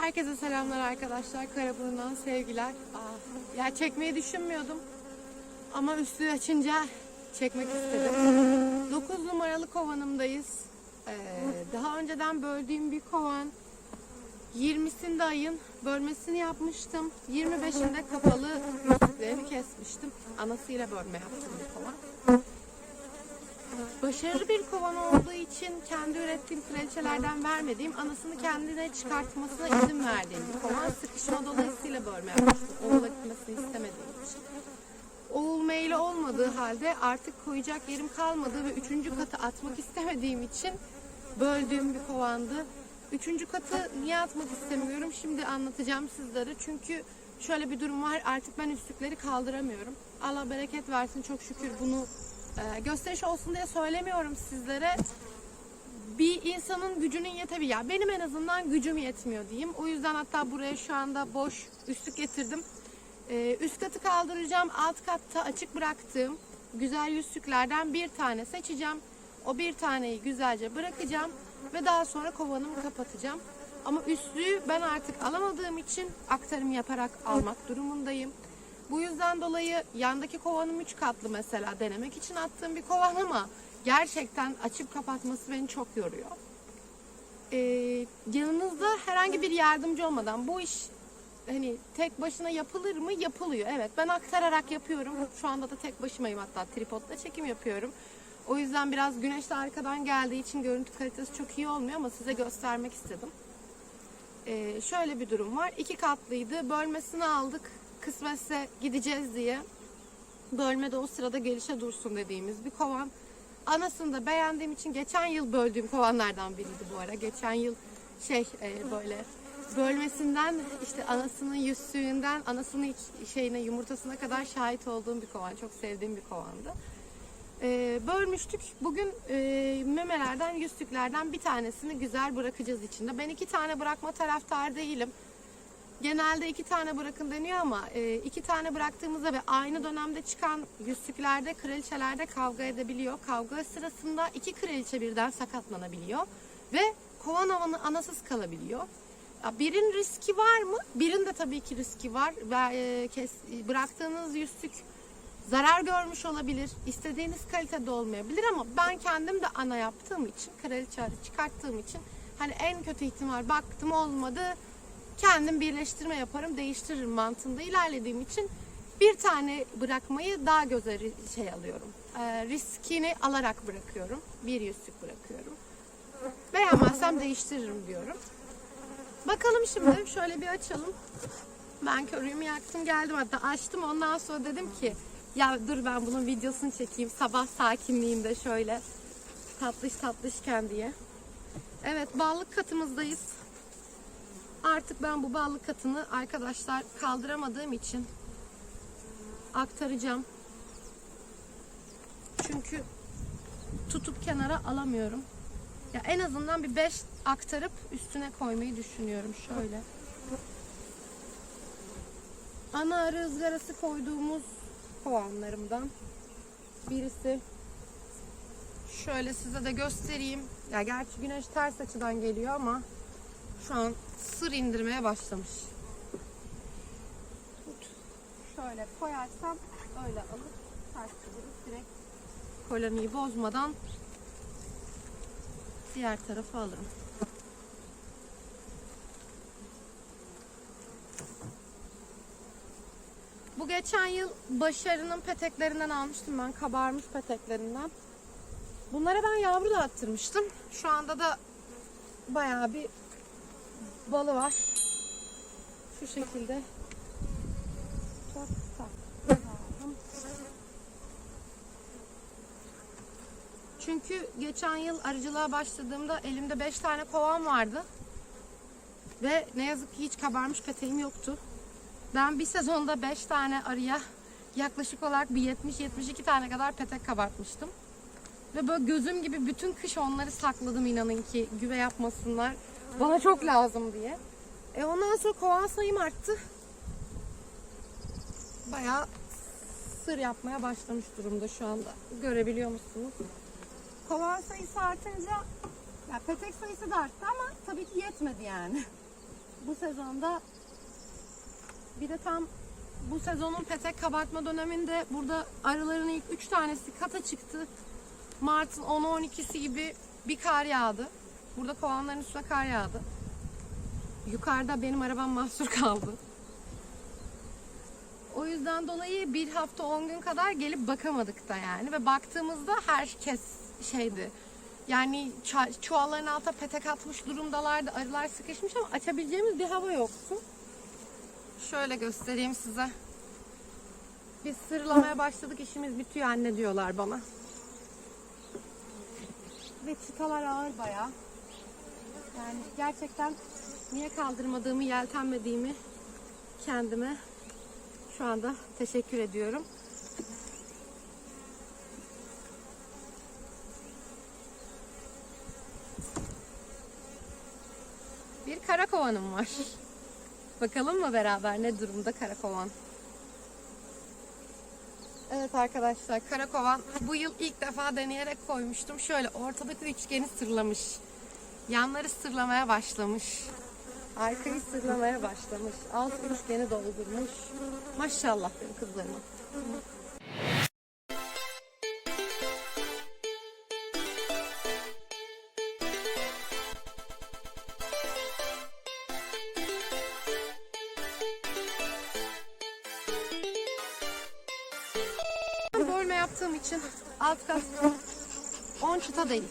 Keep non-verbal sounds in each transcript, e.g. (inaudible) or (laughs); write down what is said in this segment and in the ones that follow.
Herkese selamlar arkadaşlar. Karaburun'dan sevgiler. Aa, ya çekmeyi düşünmüyordum. Ama üstü açınca çekmek istedim. 9 numaralı kovanımdayız. Ee, daha önceden böldüğüm bir kovan. 20'sinde ayın bölmesini yapmıştım. 25'inde kapalı kesmiştim. Anasıyla bölme yaptım bir kovan. Başarılı bir kovan olduğu için kendi ürettiğim kraliçelerden vermediğim, anasını kendine çıkartmasına izin verdiğim bir kovan. Sıkışma dolayısıyla bölme yapmıştım. Oğula gitmesini istemediğim için. Oğul meyli olmadığı halde artık koyacak yerim kalmadığı ve üçüncü katı atmak istemediğim için böldüğüm bir kovandı. Üçüncü katı niye atmak istemiyorum? Şimdi anlatacağım sizlere. Çünkü şöyle bir durum var. Artık ben üstlükleri kaldıramıyorum. Allah bereket versin. Çok şükür bunu e, gösteriş olsun diye söylemiyorum sizlere. Bir insanın gücünün yetebi ya benim en azından gücüm yetmiyor diyeyim. O yüzden hatta buraya şu anda boş üstlük getirdim. Ee, üst katı kaldıracağım. Alt katta açık bıraktığım güzel yüzlüklerden bir tane seçeceğim. O bir taneyi güzelce bırakacağım ve daha sonra kovanımı kapatacağım. Ama üstlüğü ben artık alamadığım için aktarım yaparak almak durumundayım. Bu yüzden dolayı yandaki kovanım 3 katlı mesela denemek için attığım bir kovan ama gerçekten açıp kapatması beni çok yoruyor. Ee, yanınızda herhangi bir yardımcı olmadan bu iş hani tek başına yapılır mı? Yapılıyor. Evet ben aktararak yapıyorum. Şu anda da tek başımayım hatta tripodla çekim yapıyorum. O yüzden biraz güneş de arkadan geldiği için görüntü kalitesi çok iyi olmuyor ama size göstermek istedim. Ee, şöyle bir durum var. İki katlıydı. Bölmesini aldık. Kısmetse gideceğiz diye. Bölmede o sırada gelişe dursun dediğimiz bir kovan. Anasını da beğendiğim için geçen yıl böldüğüm kovanlardan biriydi bu ara. Geçen yıl şey e, böyle bölmesinden işte anasının yüzsüğünden anasının iç- şeyine yumurtasına kadar şahit olduğum bir kovan. Çok sevdiğim bir kovandı. Ee, bölmüştük. Bugün e, memelerden, yüzlüklerden bir tanesini güzel bırakacağız içinde. Ben iki tane bırakma taraftar değilim. Genelde iki tane bırakın deniyor ama e, iki tane bıraktığımızda ve aynı dönemde çıkan yüzlüklerde, kraliçelerde kavga edebiliyor. Kavga sırasında iki kraliçe birden sakatlanabiliyor ve kovan havanı anasız kalabiliyor. Birin riski var mı? Birin de tabii ki riski var. Ve e, bıraktığınız yüzlük zarar görmüş olabilir. istediğiniz kalitede olmayabilir ama ben kendim de ana yaptığım için, kraliçe çıkarttığım için hani en kötü ihtimal baktım olmadı. Kendim birleştirme yaparım, değiştiririm mantığında ilerlediğim için bir tane bırakmayı daha göze şey alıyorum. Ee, riskini alarak bırakıyorum. Bir yüzlük bırakıyorum. Beğenmezsem değiştiririm diyorum. Bakalım şimdi şöyle bir açalım. Ben körüğümü yaktım geldim hatta açtım ondan sonra dedim ki ya dur ben bunun videosunu çekeyim sabah sakinliğinde şöyle tatlış tatlışken diye. Evet ballık katımızdayız. Artık ben bu ballık katını arkadaşlar kaldıramadığım için aktaracağım. Çünkü tutup kenara alamıyorum. Ya en azından bir 5 aktarıp üstüne koymayı düşünüyorum şöyle. Ana arı ızgarası koyduğumuz kovanlarımdan birisi. Şöyle size de göstereyim. Ya gerçi güneş ters açıdan geliyor ama şu an sır indirmeye başlamış. Şöyle koyarsam öyle alıp ters çevirip direkt koloniyi bozmadan diğer tarafa alırım. Bu geçen yıl başarının peteklerinden almıştım ben. Kabarmış peteklerinden. Bunlara ben yavru da attırmıştım. Şu anda da bayağı bir balı var. Şu şekilde. Çünkü geçen yıl arıcılığa başladığımda elimde 5 tane kovan vardı. Ve ne yazık ki hiç kabarmış peteğim yoktu. Ben bir sezonda 5 tane arıya yaklaşık olarak bir 70-72 tane kadar petek kabartmıştım. Ve böyle gözüm gibi bütün kış onları sakladım inanın ki güve yapmasınlar. Bana çok lazım diye. E ondan sonra kovan sayım arttı. Bayağı sır yapmaya başlamış durumda şu anda. Görebiliyor musunuz? Kovan sayısı artınca ya petek sayısı da arttı ama tabii ki yetmedi yani. (laughs) Bu sezonda bir de tam bu sezonun petek kabartma döneminde burada arıların ilk 3 tanesi kata çıktı. Mart'ın 10'u 12'si gibi bir kar yağdı. Burada kovanların üstüne kar yağdı. Yukarıda benim arabam mahsur kaldı. O yüzden dolayı bir hafta 10 gün kadar gelip bakamadık da yani. Ve baktığımızda herkes şeydi. Yani çuvalların altına petek atmış durumdalardı. Arılar sıkışmış ama açabileceğimiz bir hava yoktu. Şöyle göstereyim size. Biz sırlamaya başladık işimiz bitiyor anne diyorlar bana. Ve çıtalar ağır bayağı. Yani gerçekten niye kaldırmadığımı, yeltenmediğimi kendime şu anda teşekkür ediyorum. Bir karakovanım var. Bakalım mı beraber ne durumda karakovan? Evet arkadaşlar karakovan bu yıl ilk defa deneyerek koymuştum. Şöyle ortadaki üçgeni sırlamış. Yanları sırlamaya başlamış. Arkayı sırlamaya başlamış. Alt üçgeni doldurmuş. Maşallah benim kızlarıma. Bölme yaptığım için alt kat 10 çıta değil.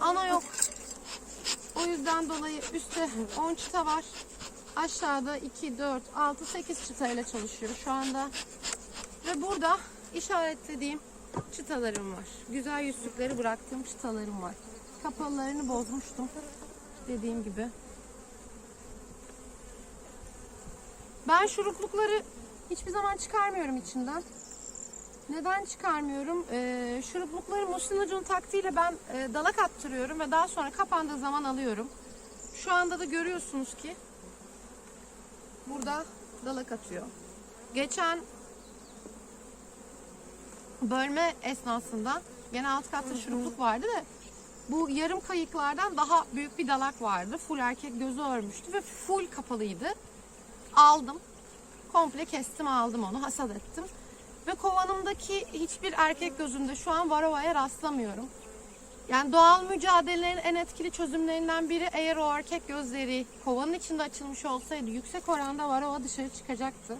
Ana yok. Yüzden dolayı üstte 10 çıta var. Aşağıda 2, 4, 6, 8 çıtayla çalışıyor şu anda. Ve burada işaretlediğim çıtalarım var. Güzel yüzlükleri bıraktığım çıtalarım var. Kapalılarını bozmuştum. Dediğim gibi. Ben şuruplukları hiçbir zaman çıkarmıyorum içinden. Neden çıkarmıyorum? Ee, şuruplukları muslin ucunu taktiğiyle ben e, dalak attırıyorum ve daha sonra kapandığı zaman alıyorum. Şu anda da görüyorsunuz ki burada dalak atıyor. Geçen bölme esnasında gene alt katta şurupluk vardı da bu yarım kayıklardan daha büyük bir dalak vardı. Full erkek gözü örmüştü ve full kapalıydı. Aldım. Komple kestim aldım onu hasat ettim. Ve kovanımdaki hiçbir erkek gözünde şu an varovaya rastlamıyorum. Yani doğal mücadelelerin en etkili çözümlerinden biri eğer o erkek gözleri kovanın içinde açılmış olsaydı yüksek oranda varova dışarı çıkacaktı.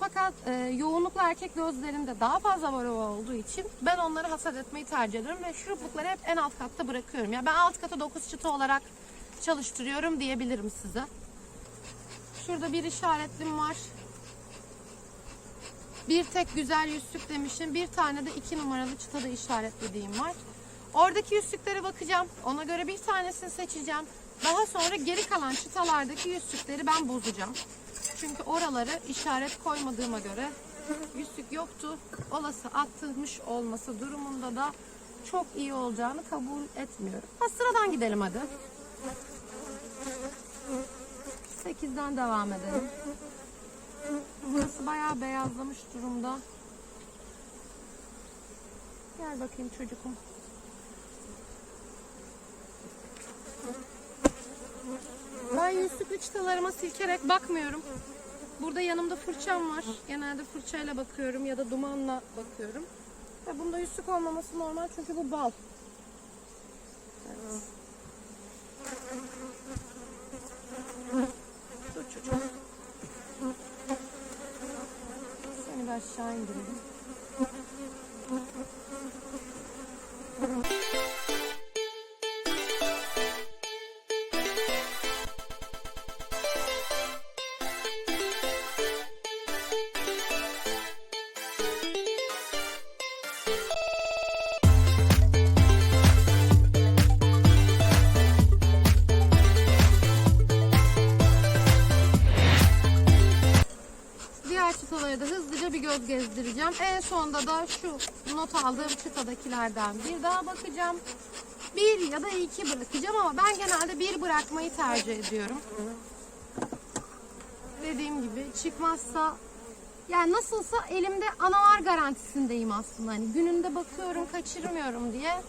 Fakat e, yoğunlukla erkek gözlerinde daha fazla varova olduğu için ben onları hasat etmeyi tercih ediyorum ve şuruplukları hep en alt katta bırakıyorum. Yani ben alt kata 9 çıta olarak çalıştırıyorum diyebilirim size. Şurada bir işaretlim var. Bir tek güzel yüzlük demişim. Bir tane de iki numaralı çıtada işaretlediğim var. Oradaki yüzlüklere bakacağım. Ona göre bir tanesini seçeceğim. Daha sonra geri kalan çıtalardaki yüzlükleri ben bozacağım. Çünkü oraları işaret koymadığıma göre yüzlük yoktu. Olası attırmış olması durumunda da çok iyi olacağını kabul etmiyorum. Ha, sıradan gidelim hadi. 8'den devam edelim. Burası bayağı beyazlamış durumda. Gel bakayım çocukum. Ben yüzlüklü çıtalarıma silkerek bakmıyorum. Burada yanımda fırçam var. Genelde fırçayla bakıyorum ya da dumanla bakıyorum. Ve bunda yüzlük olmaması normal çünkü bu bal. Evet. Dur çocuğum. Seni bir aşağı indirelim. Gezdireceğim. En sonda da şu not aldığım çıtadakilerden bir daha bakacağım. Bir ya da iki bırakacağım ama ben genelde bir bırakmayı tercih ediyorum. Dediğim gibi çıkmazsa yani nasılsa elimde anavar garantisindeyim aslında. Hani gününde bakıyorum kaçırmıyorum diye.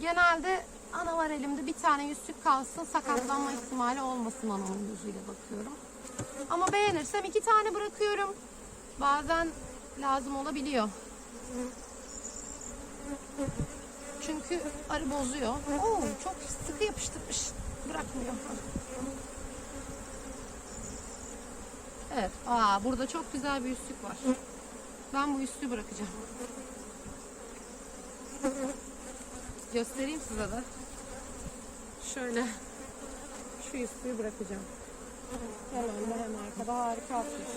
Genelde ana var elimde bir tane yüzük kalsın sakatlanma ihtimali olmasın anamın gözüyle bakıyorum. Ama beğenirsem iki tane bırakıyorum. Bazen lazım olabiliyor. Çünkü arı bozuyor. Oo, çok sıkı yapıştırmış. Bırakmıyor. Evet. Aa, burada çok güzel bir yüzük var. Ben bu yüzüğü bırakacağım. Göstereyim size de. Şöyle. Şu yüzüğü bırakacağım. Hem önde hem arkada harika atmış.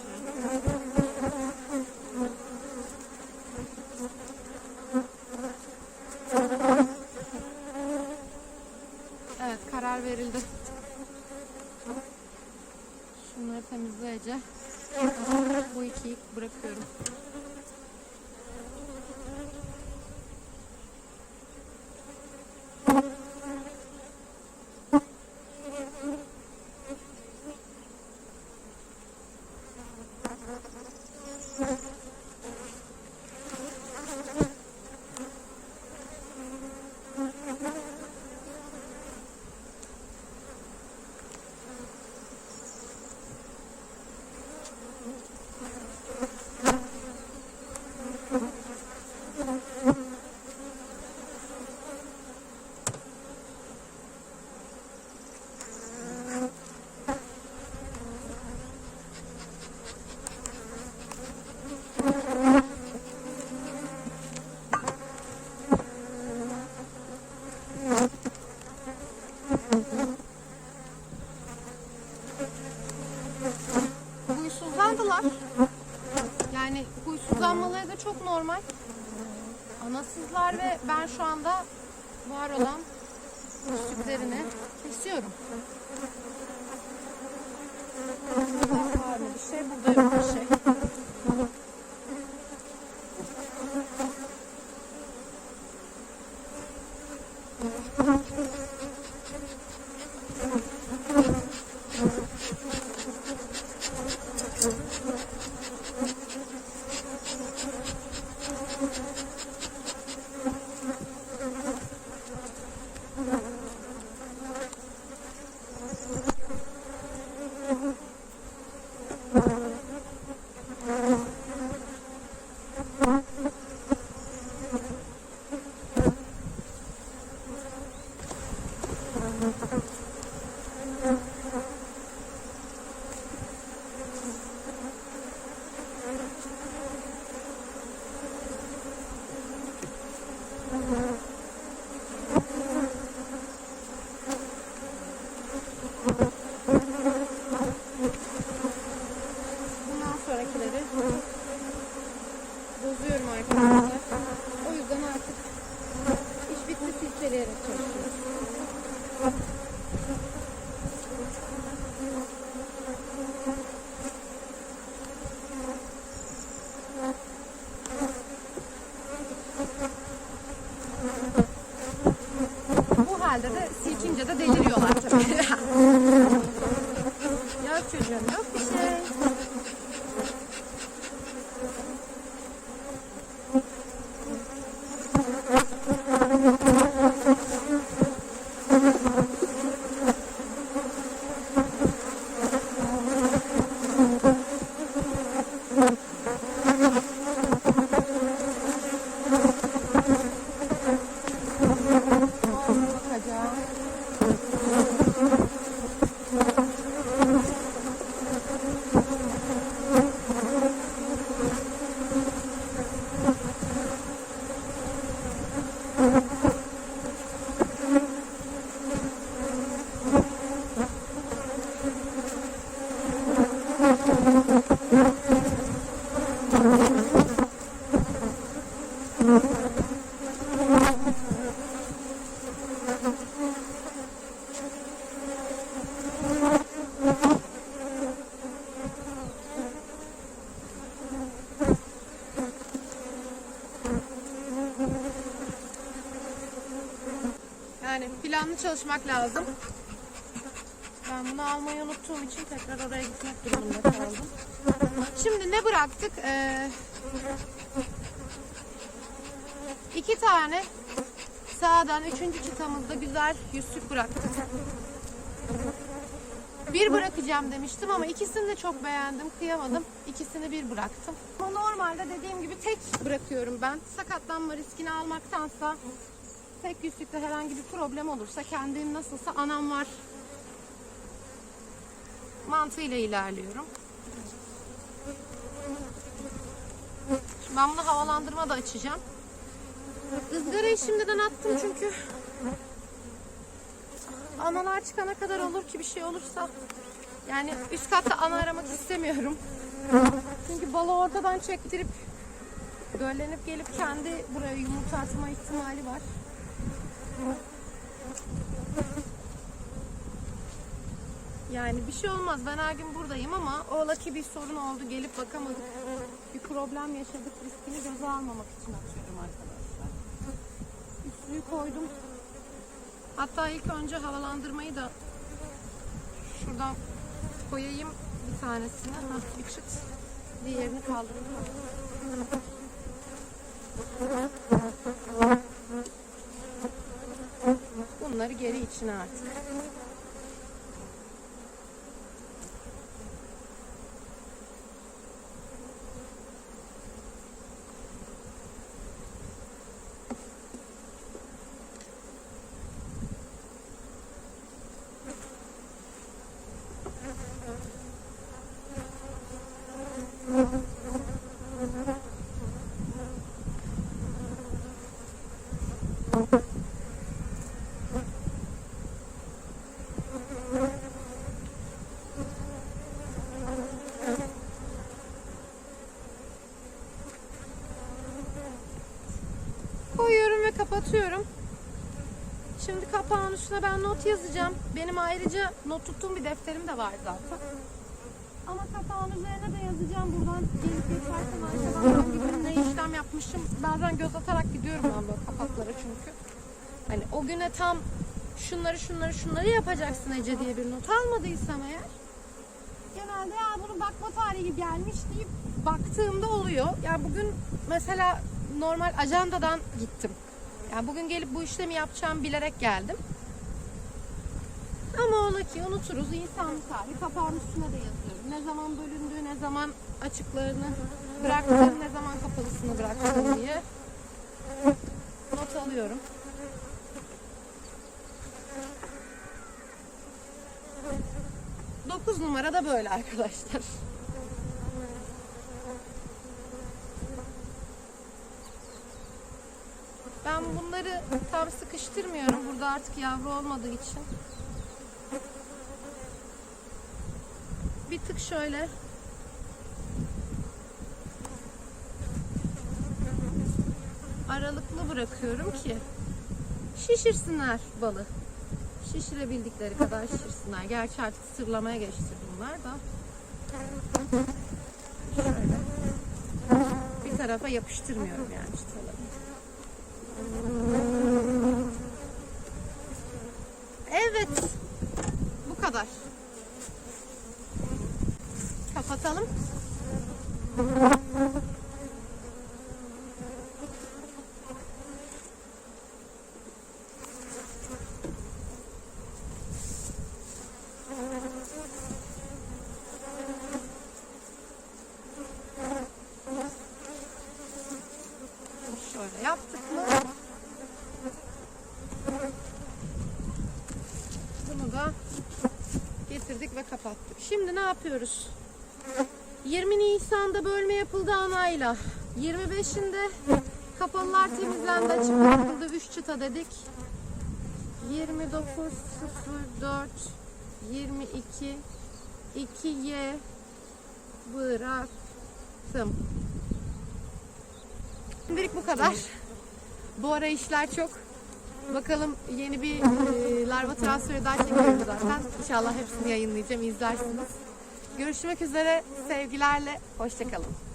Evet karar verildi. Şunları temizleyece bu ikiyi bırakıyorum. Huysuzlandılar. Yani huysuzlanmaları da çok normal. Anasızlar ve ben şu anda var olan sütlerini kesiyorum. Bir şey? Burada yok Planlı çalışmak lazım. Ben bunu almayı unuttuğum için tekrar oraya gitmek durumunda kaldım. Şimdi ne bıraktık? Ee, iki tane Sağdan üçüncü çıtamızda güzel yüzsük bıraktık. Bir bırakacağım demiştim ama ikisini de çok beğendim. Kıyamadım. İkisini bir bıraktım. Ama normalde dediğim gibi tek bırakıyorum ben. Sakatlanma riskini almaktansa tek yüzlükte herhangi bir problem olursa kendim nasılsa anam var mantığıyla ilerliyorum. Şimdi ben bunu havalandırma da açacağım. Izgarayı şimdiden attım çünkü analar çıkana kadar olur ki bir şey olursa. Yani üst katta ana aramak istemiyorum. Çünkü balı ortadan çektirip göllenip gelip kendi buraya yumurtlatma ihtimali var. Yani bir şey olmaz. Ben her gün buradayım ama ola ki bir sorun oldu. Gelip bakamadık. Bir problem yaşadık. Riskini göze almamak için atıyorum arkadaşlar. Üstlüğü koydum. Hatta ilk önce havalandırmayı da şuradan koyayım bir tanesini. Hah, bir çıt. Diğerini kaldırdım. Bunları geri içine artık. koyuyorum ve kapatıyorum. Şimdi kapağın üstüne ben not yazacağım. Benim ayrıca not tuttuğum bir defterim de var zaten. Ama kapağın üzerine de yazacağım. Buradan gelip geçerken arkadan hangi gün ne işlem yapmışım. Bazen göz atarak gidiyorum ben böyle kapaklara çünkü. Hani o güne tam şunları şunları şunları yapacaksın Ece diye bir not almadıysam eğer genelde ya bunu bakma tarihi gelmiş deyip baktığımda oluyor. Yani bugün mesela normal ajandadan gittim. Yani bugün gelip bu işlemi yapacağım bilerek geldim. Ama ola ki unuturuz. İnsanlık hali kapağın üstüne de yazıyorum. Ne zaman bölündüğü, ne zaman açıklarını bıraktım, ne zaman kapalısını bıraktım diye not alıyorum. Dokuz numara da böyle arkadaşlar. Ben bunları tam sıkıştırmıyorum. Burada artık yavru olmadığı için. Bir tık şöyle aralıklı bırakıyorum ki şişirsinler balı. Şişirebildikleri kadar şişirsinler. Gerçi artık sırlamaya geçti bunlar da. Şöyle. Bir tarafa yapıştırmıyorum yani çıtaları. Evet. Bu kadar. Kapatalım. Şöyle yaptık mı? Bunu da getirdik ve kapattık. Şimdi ne yapıyoruz? 20 Nisan'da bölme yapıldı anayla. 25'inde kapalılar temizlendi, açık bırakıldı. 3 çıta dedik. 29.04 22 2'ye bıraktım. Şimdilik bu kadar. Bu ara işler çok. Bakalım yeni bir e, larva transferi daha çekiyorum zaten. İnşallah hepsini yayınlayacağım, izlersiniz. Görüşmek üzere, sevgilerle, hoşçakalın.